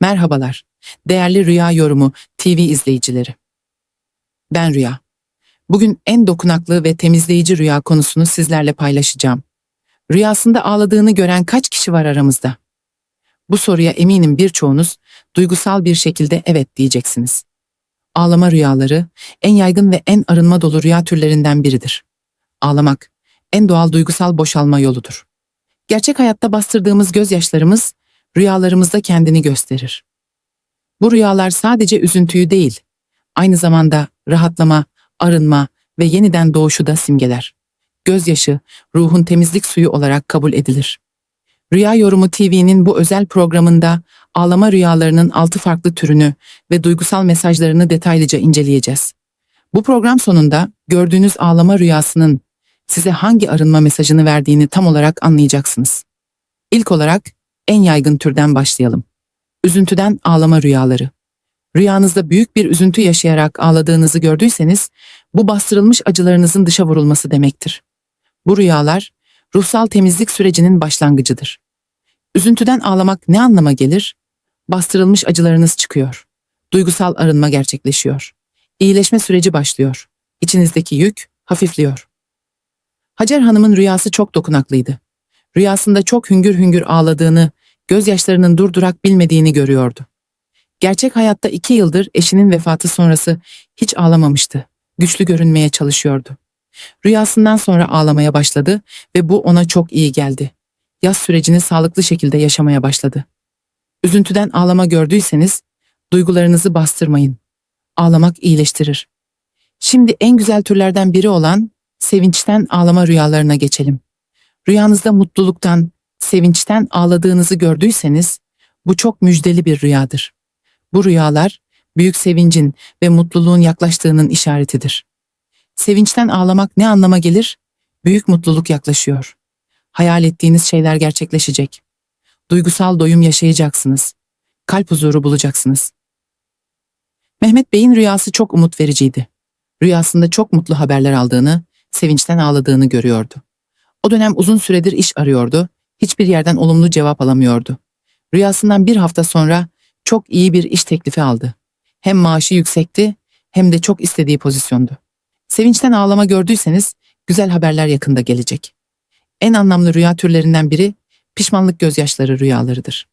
Merhabalar, değerli Rüya Yorumu TV izleyicileri. Ben Rüya. Bugün en dokunaklı ve temizleyici rüya konusunu sizlerle paylaşacağım. Rüyasında ağladığını gören kaç kişi var aramızda? Bu soruya eminim birçoğunuz duygusal bir şekilde evet diyeceksiniz. Ağlama rüyaları en yaygın ve en arınma dolu rüya türlerinden biridir. Ağlamak en doğal duygusal boşalma yoludur. Gerçek hayatta bastırdığımız gözyaşlarımız rüyalarımızda kendini gösterir. Bu rüyalar sadece üzüntüyü değil, aynı zamanda rahatlama, arınma ve yeniden doğuşu da simgeler. Gözyaşı, ruhun temizlik suyu olarak kabul edilir. Rüya Yorumu TV'nin bu özel programında ağlama rüyalarının altı farklı türünü ve duygusal mesajlarını detaylıca inceleyeceğiz. Bu program sonunda gördüğünüz ağlama rüyasının size hangi arınma mesajını verdiğini tam olarak anlayacaksınız. İlk olarak en yaygın türden başlayalım. Üzüntüden ağlama rüyaları. Rüyanızda büyük bir üzüntü yaşayarak ağladığınızı gördüyseniz, bu bastırılmış acılarınızın dışa vurulması demektir. Bu rüyalar, ruhsal temizlik sürecinin başlangıcıdır. Üzüntüden ağlamak ne anlama gelir? Bastırılmış acılarınız çıkıyor. Duygusal arınma gerçekleşiyor. İyileşme süreci başlıyor. İçinizdeki yük hafifliyor. Hacer Hanım'ın rüyası çok dokunaklıydı. Rüyasında çok hüngür hüngür ağladığını, gözyaşlarının durdurak bilmediğini görüyordu. Gerçek hayatta iki yıldır eşinin vefatı sonrası hiç ağlamamıştı. Güçlü görünmeye çalışıyordu. Rüyasından sonra ağlamaya başladı ve bu ona çok iyi geldi. Yaz sürecini sağlıklı şekilde yaşamaya başladı. Üzüntüden ağlama gördüyseniz duygularınızı bastırmayın. Ağlamak iyileştirir. Şimdi en güzel türlerden biri olan sevinçten ağlama rüyalarına geçelim. Rüyanızda mutluluktan, sevinçten ağladığınızı gördüyseniz bu çok müjdeli bir rüyadır. Bu rüyalar büyük sevincin ve mutluluğun yaklaştığının işaretidir. Sevinçten ağlamak ne anlama gelir? Büyük mutluluk yaklaşıyor. Hayal ettiğiniz şeyler gerçekleşecek. Duygusal doyum yaşayacaksınız. Kalp huzuru bulacaksınız. Mehmet Bey'in rüyası çok umut vericiydi. Rüyasında çok mutlu haberler aldığını, sevinçten ağladığını görüyordu. O dönem uzun süredir iş arıyordu, hiçbir yerden olumlu cevap alamıyordu. Rüyasından bir hafta sonra çok iyi bir iş teklifi aldı. Hem maaşı yüksekti hem de çok istediği pozisyondu. Sevinçten ağlama gördüyseniz güzel haberler yakında gelecek. En anlamlı rüya türlerinden biri pişmanlık gözyaşları rüyalarıdır.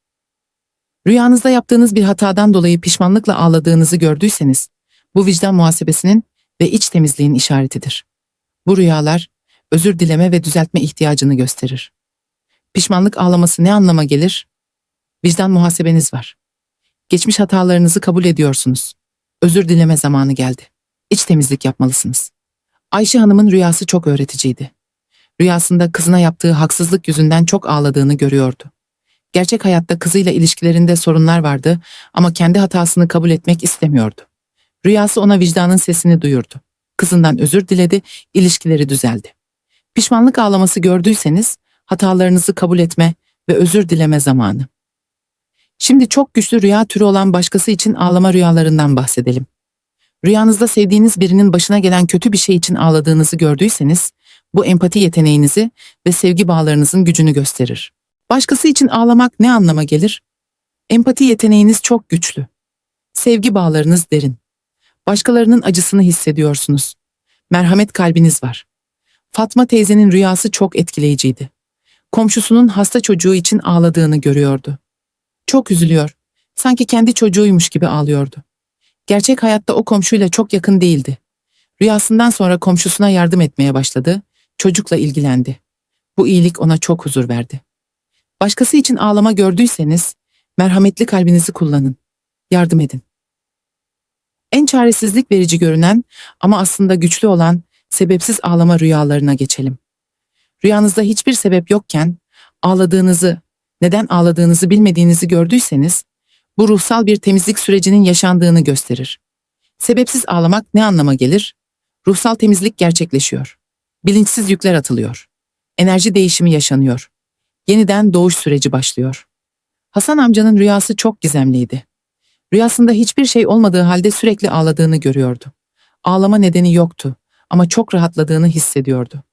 Rüyanızda yaptığınız bir hatadan dolayı pişmanlıkla ağladığınızı gördüyseniz bu vicdan muhasebesinin ve iç temizliğin işaretidir. Bu rüyalar özür dileme ve düzeltme ihtiyacını gösterir. Pişmanlık ağlaması ne anlama gelir? Vicdan muhasebeniz var. Geçmiş hatalarınızı kabul ediyorsunuz. Özür dileme zamanı geldi. İç temizlik yapmalısınız. Ayşe Hanım'ın rüyası çok öğreticiydi. Rüyasında kızına yaptığı haksızlık yüzünden çok ağladığını görüyordu. Gerçek hayatta kızıyla ilişkilerinde sorunlar vardı ama kendi hatasını kabul etmek istemiyordu. Rüyası ona vicdanın sesini duyurdu. Kızından özür diledi, ilişkileri düzeldi. Pişmanlık ağlaması gördüyseniz hatalarınızı kabul etme ve özür dileme zamanı. Şimdi çok güçlü rüya türü olan başkası için ağlama rüyalarından bahsedelim. Rüyanızda sevdiğiniz birinin başına gelen kötü bir şey için ağladığınızı gördüyseniz, bu empati yeteneğinizi ve sevgi bağlarınızın gücünü gösterir. Başkası için ağlamak ne anlama gelir? Empati yeteneğiniz çok güçlü. Sevgi bağlarınız derin. Başkalarının acısını hissediyorsunuz. Merhamet kalbiniz var. Fatma teyzenin rüyası çok etkileyiciydi. Komşusunun hasta çocuğu için ağladığını görüyordu. Çok üzülüyor. Sanki kendi çocuğuymuş gibi ağlıyordu. Gerçek hayatta o komşuyla çok yakın değildi. Rüyasından sonra komşusuna yardım etmeye başladı, çocukla ilgilendi. Bu iyilik ona çok huzur verdi. Başkası için ağlama gördüyseniz, merhametli kalbinizi kullanın. Yardım edin. En çaresizlik verici görünen ama aslında güçlü olan sebepsiz ağlama rüyalarına geçelim. Rüyanızda hiçbir sebep yokken ağladığınızı, neden ağladığınızı bilmediğinizi gördüyseniz, bu ruhsal bir temizlik sürecinin yaşandığını gösterir. Sebepsiz ağlamak ne anlama gelir? Ruhsal temizlik gerçekleşiyor. Bilinçsiz yükler atılıyor. Enerji değişimi yaşanıyor. Yeniden doğuş süreci başlıyor. Hasan amcanın rüyası çok gizemliydi. Rüyasında hiçbir şey olmadığı halde sürekli ağladığını görüyordu. Ağlama nedeni yoktu ama çok rahatladığını hissediyordu.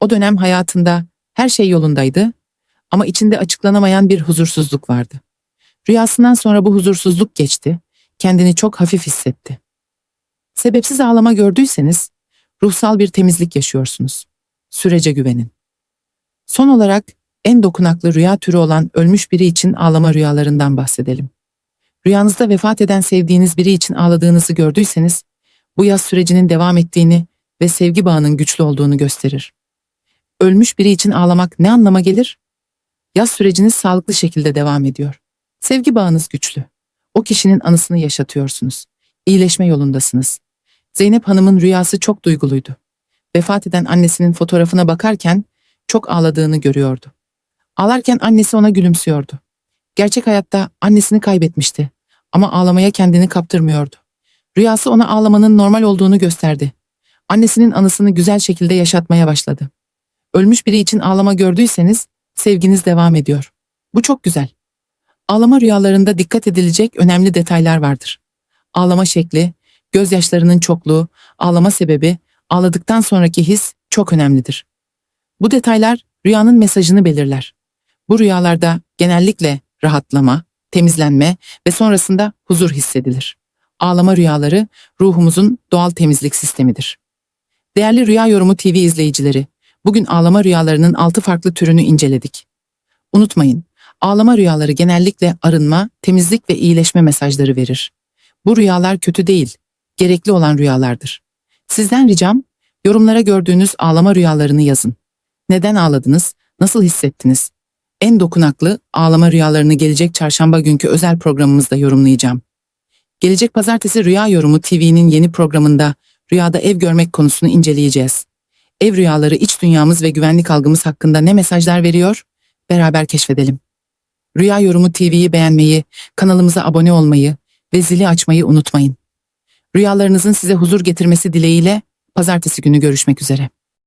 O dönem hayatında her şey yolundaydı ama içinde açıklanamayan bir huzursuzluk vardı. Rüyasından sonra bu huzursuzluk geçti, kendini çok hafif hissetti. Sebepsiz ağlama gördüyseniz ruhsal bir temizlik yaşıyorsunuz. Sürece güvenin. Son olarak en dokunaklı rüya türü olan ölmüş biri için ağlama rüyalarından bahsedelim. Rüyanızda vefat eden sevdiğiniz biri için ağladığınızı gördüyseniz, bu yaz sürecinin devam ettiğini ve sevgi bağının güçlü olduğunu gösterir. Ölmüş biri için ağlamak ne anlama gelir? Yaz süreciniz sağlıklı şekilde devam ediyor. Sevgi bağınız güçlü. O kişinin anısını yaşatıyorsunuz. İyileşme yolundasınız. Zeynep Hanım'ın rüyası çok duyguluydu. Vefat eden annesinin fotoğrafına bakarken çok ağladığını görüyordu. Ağlarken annesi ona gülümsüyordu. Gerçek hayatta annesini kaybetmişti ama ağlamaya kendini kaptırmıyordu. Rüyası ona ağlamanın normal olduğunu gösterdi. Annesinin anısını güzel şekilde yaşatmaya başladı. Ölmüş biri için ağlama gördüyseniz sevginiz devam ediyor. Bu çok güzel. Ağlama rüyalarında dikkat edilecek önemli detaylar vardır. Ağlama şekli, gözyaşlarının çokluğu, ağlama sebebi, ağladıktan sonraki his çok önemlidir. Bu detaylar rüyanın mesajını belirler. Bu rüyalarda genellikle rahatlama, temizlenme ve sonrasında huzur hissedilir. Ağlama rüyaları ruhumuzun doğal temizlik sistemidir. Değerli Rüya Yorumu TV izleyicileri, bugün ağlama rüyalarının 6 farklı türünü inceledik. Unutmayın, ağlama rüyaları genellikle arınma, temizlik ve iyileşme mesajları verir. Bu rüyalar kötü değil, gerekli olan rüyalardır. Sizden ricam, yorumlara gördüğünüz ağlama rüyalarını yazın. Neden ağladınız? Nasıl hissettiniz? En dokunaklı ağlama rüyalarını gelecek çarşamba günkü özel programımızda yorumlayacağım. Gelecek pazartesi Rüya Yorumu TV'nin yeni programında rüyada ev görmek konusunu inceleyeceğiz. Ev rüyaları iç dünyamız ve güvenlik algımız hakkında ne mesajlar veriyor? Beraber keşfedelim. Rüya Yorumu TV'yi beğenmeyi, kanalımıza abone olmayı ve zili açmayı unutmayın. Rüyalarınızın size huzur getirmesi dileğiyle pazartesi günü görüşmek üzere.